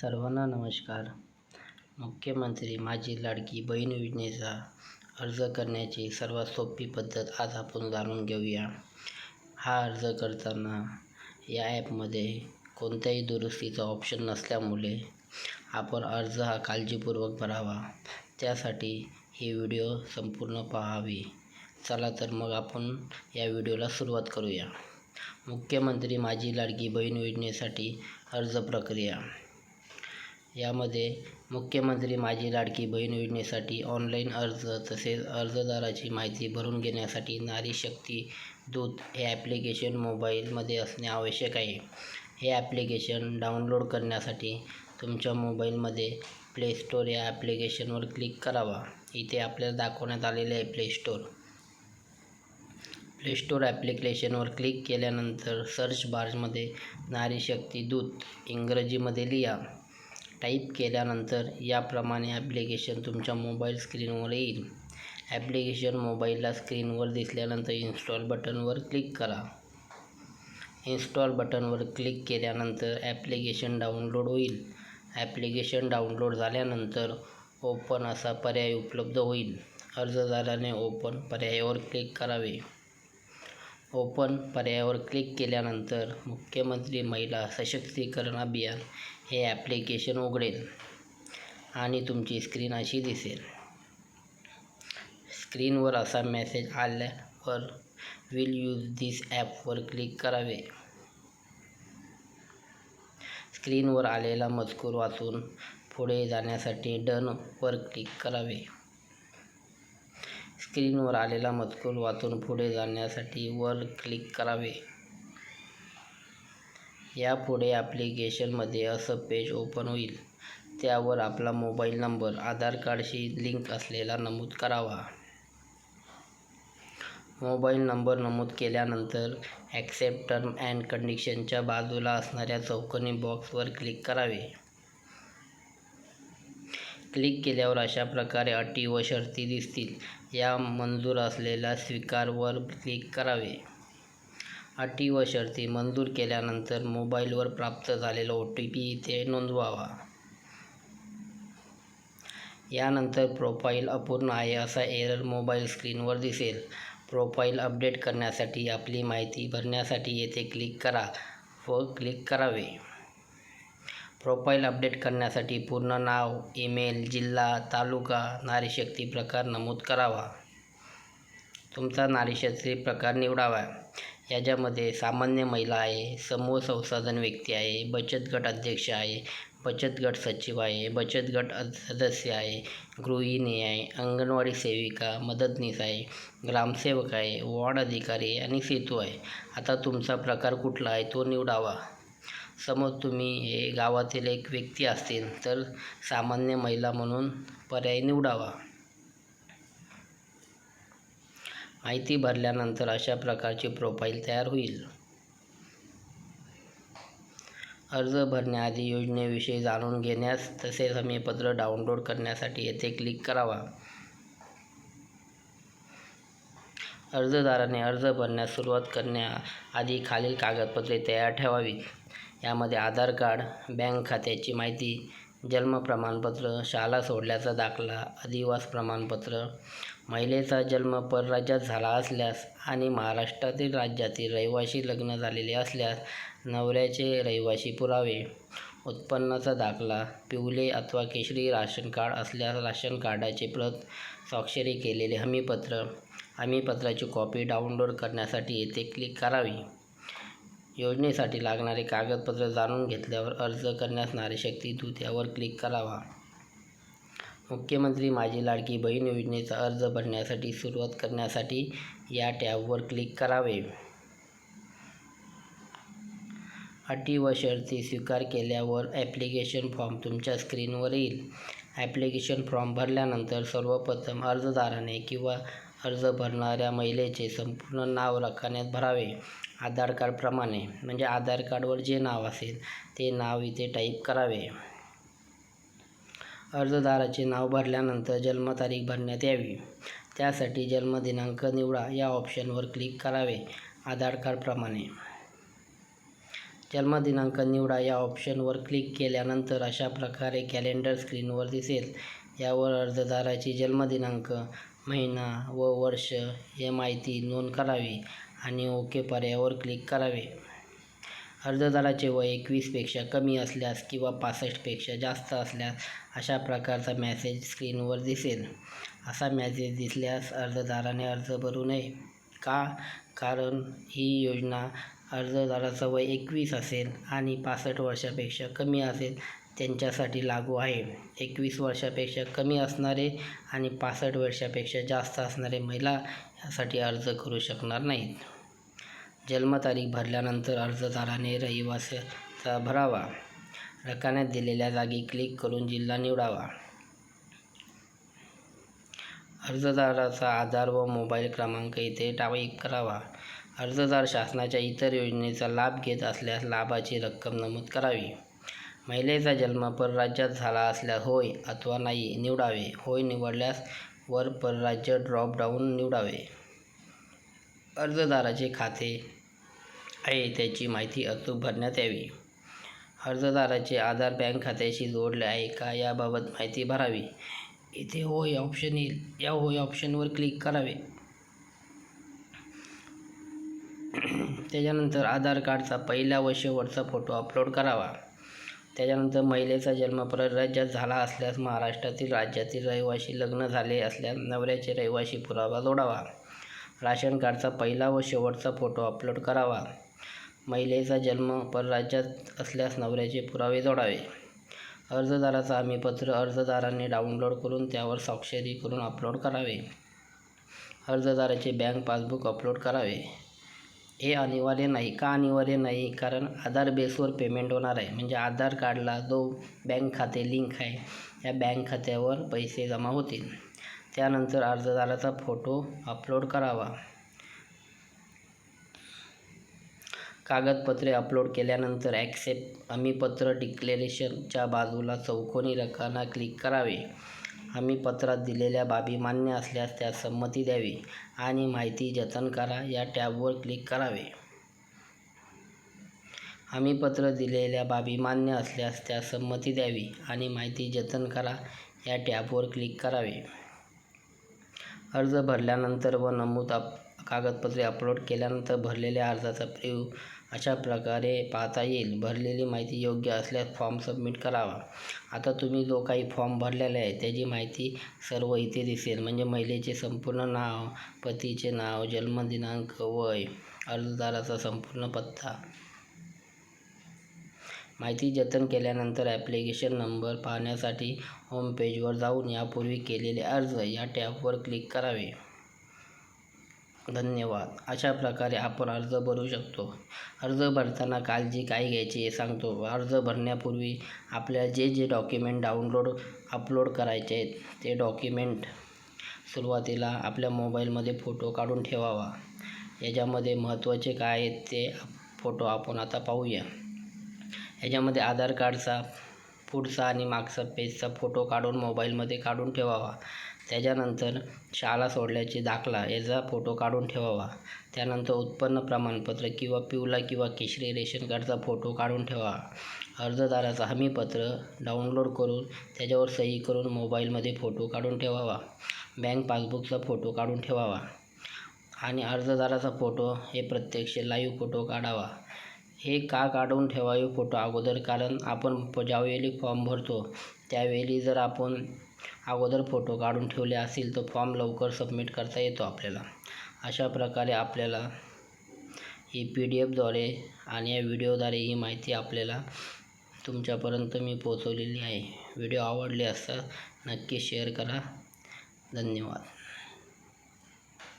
सर्वांना नमस्कार. मुख्यमंत्री माझी लाडकी बहीण योजनेचा अर्ज करण्याची सर्वात सोपी पद्धत आज आपण जाणून घेऊया. हा अर्ज करताना या ॲपमध्ये कोणत्याही दुरुस्तीचा ऑप्शन नसल्यामुळे आपण अर्ज हा काळजीपूर्वक भरावा. त्यासाठी ही व्हिडिओ संपूर्ण पाहावी. चला तर मग आपण या व्हिडिओला सुरुवात करूया. मुख्यमंत्री माझी लाडकी बहीण योजनेसाठी अर्ज प्रक्रिया. यामध्ये मुख्यमंत्री माझी लाडकी बहीण योजनेसाठी ऑनलाईन अर्ज तसेच अर्जदाराची माहिती भरून घेण्यासाठी नारी शक्ती दूत हे ॲप्लिकेशन मोबाईलमध्ये असणे आवश्यक आहे. हे ॲप्लिकेशन डाउनलोड करण्यासाठी तुमच्या मोबाईलमध्ये प्ले स्टोर या ॲप्लिकेशनवर क्लिक करावा. इथे आपल्याला दाखवण्यात आलेले आहे प्ले स्टोर. प्ले स्टोर ॲप्लिकेशनवर क्लिक केल्यानंतर सर्च बारमध्ये नारी शक्ती दूत इंग्रजीमध्ये लिहा. टाईप केल्यानंतर याप्रमाणे ॲप्लिकेशन तुमच्या मोबाईल स्क्रीनवर येईल. ॲप्लिकेशन मोबाईलला स्क्रीनवर दिसल्यानंतर इन्स्टॉल बटनवर क्लिक करा. इन्स्टॉल बटनवर क्लिक केल्यानंतर ॲप्लिकेशन डाउनलोड होईल. ॲप्लिकेशन डाउनलोड झाल्यानंतर ओपन असा पर्याय उपलब्ध होईल. अर्जदाराने ओपन पर्यायावर क्लिक करावे. ओपन पर्यायावर क्लिक केल्यानंतर मुख्यमंत्री महिला सशक्तीकरण अभियान हे ॲप्लिकेशन उघडेल आणि तुमची स्क्रीन अशी दिसेल. स्क्रीनवर असा मेसेज आल्यावर विल यूज दिस ॲपवर क्लिक करावे. स्क्रीनवर आलेला मजकूर वाचून पुढे जाण्यासाठी डनवर क्लिक करावे. स्क्रीनवर आलेला मजकूर वाचून पुढे जाण्यासाठी वर क्लिक करावे. यापुढे ॲप्लिकेशनमध्ये असं पेज ओपन होईल. त्यावर आपला मोबाईल नंबर आधार कार्डशी लिंक असलेला नमूद करावा. मोबाईल नंबर नमूद केल्यानंतर ॲक्सेप्ट टर्म अँड कंडिशनच्या बाजूला असणाऱ्या चौकनी बॉक्सवर क्लिक करावे. क्लिक केल्यावर अशा प्रकारे अटी व शर्ती दिसतील. या मंजूर असलेल्या स्वीकारवर क्लिक करावे. अटी व शर्ती मंजूर केल्यानंतर मोबाईलवर प्राप्त झालेला ओ टी पी इथे नोंदवावा. यानंतर प्रोफाईल अपूर्ण आहे असा एरर मोबाईल स्क्रीनवर दिसेल. प्रोफाईल अपडेट करण्यासाठी आपली माहिती भरण्यासाठी येथे क्लिक करा व क्लिक करावे. प्रोफाईल अपडेट करण्यासाठी पूर्ण नाव ईमेल जिल्हा तालुका नारीशक्ती प्रकार नमूद करावा. तुमचा नारीशक्ती प्रकार निवडावा. याच्यामध्ये सामान्य महिला आहे समूह संसाधन व्यक्ती आहे बचत गट अध्यक्ष आहे बचत गट सचिव आहे बचत गट सदस्य आहे गृहिणी आहे अंगणवाडी सेविका मदतनीस आहे ग्रामसेवक आहे वॉर्ड अधिकारी आणि सेतू आहे. आता तुमचा प्रकार कुठला आहे तो निवडावा. समज तुम्ही हे गावातील एक व्यक्ती असतील तर सामान्य महिला म्हणून पर्याय निवडावा. माहिती भरल्यानंतर अशा प्रकारची प्रोफाईल तयार होईल. अर्ज भरण्याआधी योजनेविषयी जाणून घेण्यास तसेच हमीपत्र डाउनलोड करण्यासाठी येथे क्लिक करावा. अर्जदाराने अर्ज भरण्यास सुरुवात करण्याआधी खालील कागदपत्रे तयार ठेवावीत. यामध्ये आधार कार्ड बँक खात्याची माहिती जन्म प्रमाणपत्र शाळा सोडल्याचा दाखला अधिवास प्रमाणपत्र महिलेचा जन्म परराज्यात झाला असल्यास आणि महाराष्ट्रातील राज्यातील रहिवाशी लग्न झालेले असल्यास नवऱ्याचे रहिवाशी पुरावे उत्पन्नाचा दाखला पिवले अथवा केशरी राशन कार्ड असल्यास राशन कार्डाची प्रत स्वाक्षरी केलेले हमीपत्र हमीपत्राची कॉपी डाउनलोड करण्यासाठी येथे क्लिक करावी. योजनेसाठी लागणारे कागदपत्र जाणून घेतल्यावर अर्ज करण्यास नारीशक्ती दूत यावर क्लिक करावा. मुख्यमंत्री माझी लाडकी बहीण योजनेचा अर्ज भरण्यासाठी सुरुवात करण्यासाठी या टॅबवर क्लिक करावे. अटी व शर्ती स्वीकार केल्यावर ॲप्लिकेशन फॉर्म तुमच्या स्क्रीनवर येईल. ॲप्लिकेशन फॉर्म भरल्यानंतर सर्वप्रथम अर्जदाराने किंवा अर्ज भरणाऱ्या महिलेचे संपूर्ण नाव रकान्यात भरावे. आधार कार्डप्रमाणे म्हणजे आधार कार्डवर जे नाव असेल ते नाव इथे टाईप करावे. अर्जदाराचे नाव भरल्यानंतर जन्मतारीख भरण्यात यावी. त्यासाठी जन्मदिनांक निवडा या ऑप्शनवर क्लिक करावे. आधार कार्डप्रमाणे जन्मदिनांक निवडा या ऑप्शनवर क्लिक केल्यानंतर अशा प्रकारे कॅलेंडर स्क्रीनवर दिसेल. यावर अर्जदाराची जन्मदिनांक महिना व वर्ष हे माहिती नोंद करावी. आणि ओके पर्यायावर क्लिक करावे. अर्जदाराचे वय एकवीसपेक्षा कमी असल्यास किंवा पासष्टपेक्षा जास्त असल्यास अशा प्रकारचा मॅसेज स्क्रीनवर दिसेल. असा मॅसेज दिसल्यास अर्जदाराने अर्ज भरू नये का? कारण ही योजना अर्जदाराचं वय एकवीस असेल आणि पासष्ट वर्षापेक्षा कमी असेल त्यांच्यासाठी लागू आहे. एकवीस वर्षापेक्षा कमी असणारे आणि पासष्ट वर्षापेक्षा जास्त असणारे महिला यासाठी अर्ज करू शकणार नाहीत. जन्मतारीख भरल्यानंतर अर्जदाराने रहिवासाचा भरावा. रकान्यात दिलेल्या जागी क्लिक करून जिल्हा निवडावा. अर्जदाराचा आधार व मोबाईल क्रमांक इथे टाईप करावा. अर्जदार शासनाच्या इतर योजनेचा लाभ घेत असल्यास लाभाची रक्कम नमूद करावी. महिलेचा जन्म परराज्यात झाला असल्यास होय अथवा नाही निवडावे. होय निवडल्यास वर परराज्य ड्रॉप डाऊन निवडावे. अर्जदाराचे खाते आहे त्याची माहिती अचूक भरण्यात यावी. अर्जदाराचे आधार बँक खात्याशी जोडले आहे का याबाबत माहिती भरावी. इथे होय ऑप्शन येईल. या होय ऑप्शनवर क्लिक करावे. त्याच्यानंतर आधार कार्डचा पहिला व शेवटचा फोटो अपलोड करावा. त्याच्यानंतर महिलेचा जन्म परराज्यात झाला असल्यास महाराष्ट्रातील राज्यातील रहिवाशी लग्न झाले असल्यास नवऱ्याचे रहिवाशी पुरावा जोडावा. राशन कार्डचा पहिला व शेवटचा फोटो अपलोड करावा. महिलेचा जन्म परराज्यात असल्यास नवऱ्याचे पुरावे जोडावे. अर्जदाराचं हमीपत्र अर्जदाराने डाउनलोड करून त्यावर स्वाक्षरी करून अपलोड करावे. अर्जदाराचे बँक पासबुक अपलोड करावे. हे अनिवार्य नाही का अनिवार्य नाही? कारण आधार बेसवर पेमेंट होणार आहे. म्हणजे आधार कार्डला जो बँक खाते लिंक आहे या बँक खात्यावर पैसे जमा होतील. त्यानंतर अर्जदाराचा फोटो अपलोड करावा. कागदपत्रे अपलोड केल्यानंतर ॲक्सेप्ट हमीपत्र डिक्लेरेशनच्या बाजूला चौकोनी रकाना क्लिक करावे. हमीपत्रात दिलेल्या बाबी मान्य असल्यास त्यास संमती द्यावी आणि माहिती जतन करा या टॅबवर क्लिक करावे. हमीपत्र दिलेल्या बाबी मान्य असल्यास त्यास संमती द्यावी आणि माहिती जतन करा या टॅबवर क्लिक करावे. अर्ज भरल्यानंतर व नमूद अप कागदपत्रे अपलोड केल्यानंतर भरलेल्या अर्जाचा प्रिव्ह्यू अशा प्रकारे पाहता येईल. भरलेली माहिती योग्य असल्यास फॉर्म सबमिट करावा. आता तुम्ही जो काही फॉर्म भरलेला आहे त्याची माहिती सर्व इथे दिसेल. म्हणजे महिलेचे संपूर्ण नाव पतीचे नाव जन्मदिनांक वय अर्जदाराचा संपूर्ण पत्ता. माहिती जतन केल्यानंतर ॲप्लिकेशन नंबर पाहण्यासाठी होम पेजवर जाऊन यापूर्वी केलेले अर्ज या टॅबवर क्लिक करावे. धन्यवाद. अशा प्रकारे आपण अर्ज भरू शकतो. अर्ज भरताना काळजी काय घ्यायची हे सांगतो. अर्ज भरण्यापूर्वी आपल्याला जे जे डॉक्युमेंट डाउनलोड अपलोड करायचे आहेत ते डॉक्युमेंट सुरुवातीला आपल्या मोबाईलमध्ये फोटो काढून ठेवावा. याच्यामध्ये महत्त्वाचे काय आहेत ते फोटो आपण आता पाहूया. याच्यामध्ये आधार कार्डचा पुढचा आणि मागचा पेजचा फोटो काढून मोबाईलमध्ये काढून ठेवावा. त्याच्यानंतर शाळा सोडल्याची दाखला याचा फोटो काढून ठेवावा. त्यानंतर उत्पन्न प्रमाणपत्र किंवा पिवला किंवा केशरी रेशन कार्डचा फोटो काढून ठेवा. अर्जदाराचं हमीपत्र डाउनलोड करून त्याच्यावर सही करून मोबाईलमध्ये फोटो काढून ठेवावा. बँक पासबुकचा फोटो काढून ठेवावा. आणि अर्जदाराचा फोटो हे प्रत्यक्ष लाईव्ह फोटो काढावा. हे का काढून ठेवावे फोटो अगोदर? कारण आपण ज्यावेळी फॉर्म भरतो त्यावेळी जर आपण अगोदर फोटो काढून ठेवले असेल तर फॉर्म लवकर सबमिट करता येतो आपल्याला. अशा प्रकारे आपल्याला ही पी डी एफद्वारे आणि या व्हिडिओद्वारे ही माहिती आपल्याला तुमच्यापर्यंत मी पोचवलेली आहे. व्हिडिओ आवडले असता नक्की शेअर करा. धन्यवाद.